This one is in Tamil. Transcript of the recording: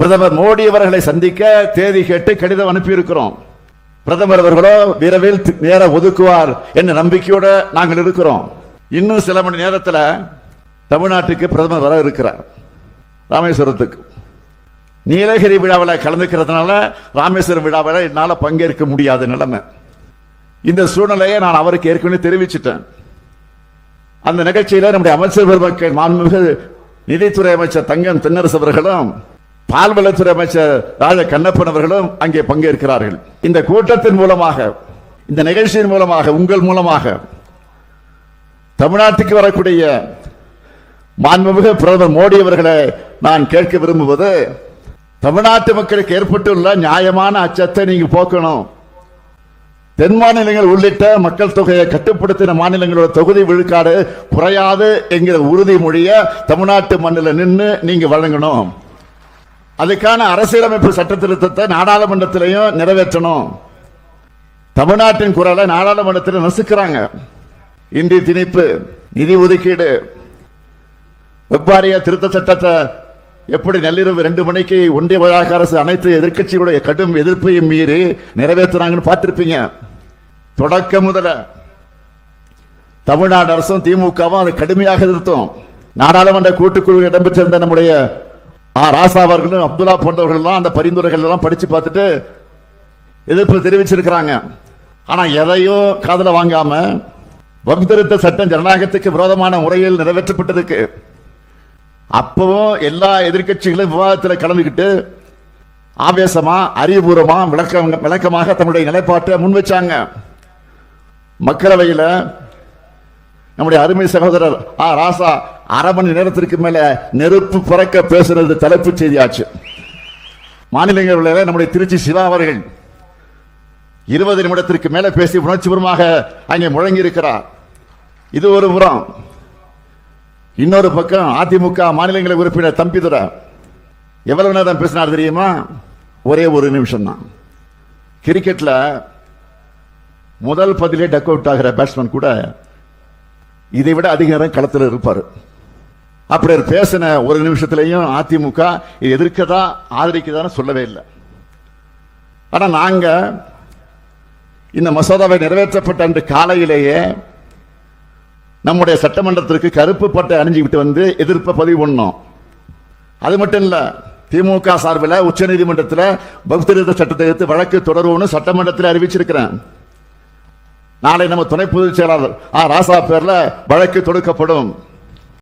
பிரதமர் மோடி அவர்களை சந்திக்க தேதி கேட்டு கடிதம் அனுப்பியிருக்கிறோம். பிரதமர் அவர்களோ விரைவில் தி- நேரம் ஒதுக்குவார் என்ற நம்பிக்கையோட நாங்கள் இருக்கிறோம். இன்னும் சில மணி நேரத்தில் தமிழ்நாட்டுக்கு பிரதமர் வர இருக்கிறார். ராமேஸ்வரத்துக்கு. நீலகிரி விழாவில் கலந்துக்கிறதுனால ராமேஸ்வரம் விழாவில் என்னால் பங்கேற்க முடியாத நிலைமை. இந்த சூழ்நிலையை நான் அவருக்கு ஏற்கனவே தெரிவிச்சிட்டேன். அந்த நிகழ்ச்சியில் நம்முடைய அமைச்சர் பெருமக்கள் மாண்புமிகு நிதித்துறை அமைச்சர் தங்கம் தென்னரசு அவர்களும் பால்வளத்துறை அமைச்சர் ராஜ கண்ணப்பன் அவர்களும் அங்கே பங்கேற்கிறார்கள். இந்த கூட்டத்தின் மூலமாக இந்த நிகழ்ச்சியின் மூலமாக உங்கள் மூலமாக தமிழ்நாட்டுக்கு வரக்கூடிய மாண்புமிகு பிரதமர் மோடி அவர்களை நான் கேட்க விரும்புவது தமிழ்நாட்டு மக்களுக்கு ஏற்பட்டுள்ள நியாயமான அச்சத்தை நீங்க போக்கணும். தென் மாநிலங்கள் உள்ளிட்ட மக்கள் தொகையை கட்டுப்படுத்தின மாநிலங்களோட தொகுதி விழுக்காடு குறையாது என்கிற உறுதிமொழியை தமிழ்நாட்டு மண்ணில் நின்று நீங்க வழங்கணும். அதுக்கான அரசியலமைப்பு சட்ட திருத்தத்தை நாடாளுமன்றத்திலையும் நிறைவேற்றணும். தமிழ்நாட்டின் குரலை நாடாளுமன்றத்தில் நசுக்கிறாங்க. இந்தி திணிப்பு நிதி ஒதுக்கீடு. வெப்பாரிய திருத்த சட்டத்தை எப்படி நள்ளிரவு ரெண்டு மணிக்கு ஒன்றிய வழக்க அரசு அனைத்து எதிர்க்கட்சிகளுடைய கடும் எதிர்ப்பையும் மீறி நிறைவேற்றுறாங்கன்னு பார்த்துருப்பீங்க. தொடக்க முதல தமிழ்நாடு அரசும் திமுகவும் அதை கடுமையாக எதிர்த்தோம். நாடாளுமன்ற கூட்டுக்குழு இடம்பெற்றிருந்த நம்முடைய ராசா அவர்களும் அப்துல்லா போன்றவர்கள்லாம் அந்த பரிந்துரைகள் எல்லாம் படிச்சு பார்த்துட்டு எதிர்ப்பு தெரிவிச்சிருக்கிறாங்க. ஆனா எதையும் காதல வாங்காம வகுத்திருத்த சட்டம் ஜனநாயகத்துக்கு விரோதமான முறையில் நிறைவேற்றப்பட்டிருக்கு அப்பவும் எல்லா எதிர்க்கட்சிகளும் விவாதத்தில் கலந்துக்கிட்டு ஆவேசமா அறிவுபூர்வமா விளக்கம் விளக்கமாக தன்னுடைய நிலைப்பாட்டை முன் வச்சாங்க. மக்களவையில் நம்முடைய அருமை சகோதரர் ஆ ராசா அரை மணி நேரத்திற்கு மேல நெருப்பு பிறக்க பேசுறது தலைப்பு செய்தியாச்சு. மாநிலங்களில் நம்முடைய திருச்சி சிவா அவர்கள் இருபது நிமிடத்திற்கு மேல பேசி உணர்ச்சிபூர்வமாக அங்கே முழங்கி இருக்கிறார் இது ஒரு புறம் இன்னொரு பக்கம் அதிமுக மாநிலங்களவை உறுப்பினர் தம்பிதுரை எவ்வளவு நேரம் பேசினார் தெரியுமா? ஒரே ஒரு நிமிஷம் தான் கிரிக்கெட்ல முதல் பதிலே டக் அவுட் ஆகிற பேட்ஸ்மேன் கூட இதை விட அதிக நேரம் களத்தில் இருப்பார். அப்படி பேசின ஒரு நிமிஷத்துலையும் அதிமுக இது எதிர்க்கதா ஆதரிக்கதான்னு சொல்லவே இல்லை. ஆனால் நாங்கள் இந்த மசோதாவை நிறைவேற்றப்பட்ட அன்று காலையிலேயே நம்முடைய சட்டமன்றத்திற்கு கருப்பு பட்டை அணிஞ்சுக்கிட்டு வந்து எதிர்ப்பை பதிவு பண்ணோம். அது மட்டும் இல்லை திமுக சார்பில் உச்சநீதிமன்றத்தில் பகுத்தறித்த சட்டத்தை எடுத்து வழக்கு தொடருவோம்னு சட்டமன்றத்தில் அறிவிச்சிருக்கிறேன். நாளை நம்ம துணை பொதுச் செயலாளர் ஆ ராசா பேரில் வழக்கு தொடுக்கப்படும்.